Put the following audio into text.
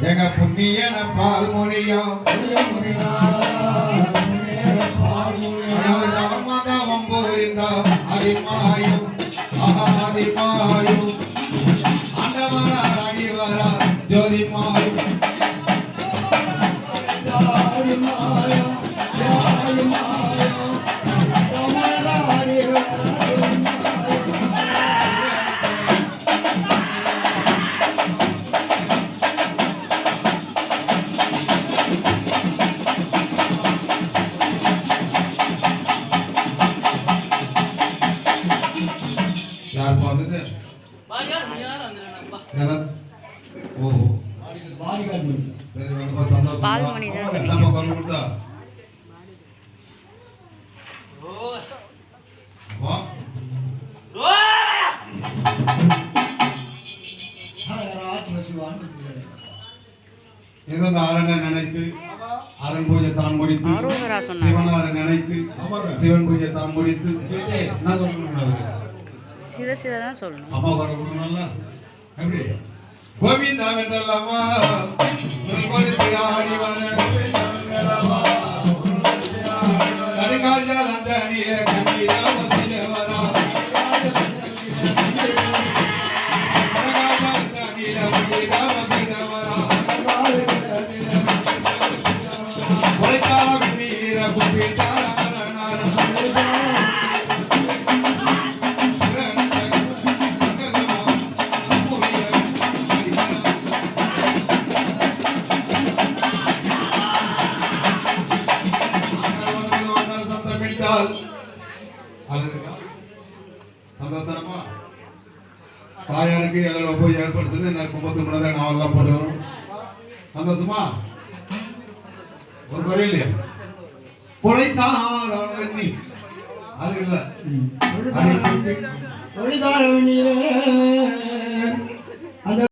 எங்க புண்ணியன பால் மொழியும் மகவம் புரிந்த. அதிமாயும் அதிமாயும் ஆண்டவரா அடிவரா ஜோதிமாயும். யார் ஏதா ரொம்ப சந்தோஷம். பால்மணி தான் நம்ம கொண்டு கொடுத்தா? வா இதன் அரனை நினைத்து அரண் பூஜை தான் முடித்து சிவனாரை நினைத்து சிவன் பூஜை தான் முடித்து என்ன சொல்லணும் சித சித தான் சொல்லணும். அம்மா வர கொடுக்கணும்ல எப்படி? கோவிந்தா வென்றல்லவா ஆடி வர கடுகாஜால் அந்த நீல கண்ணீரா சந்தோஷமா? தாயாருக்கு எல்லாம் போய் ஏற்பாடு செய்து எனக்கு கும்பத்து முன்னாடி நான் எல்லாம் போட்டு வரும். சந்தோஷமா? ஒரு குறை இல்லையா? பொழைத்தான் அது இல்லை.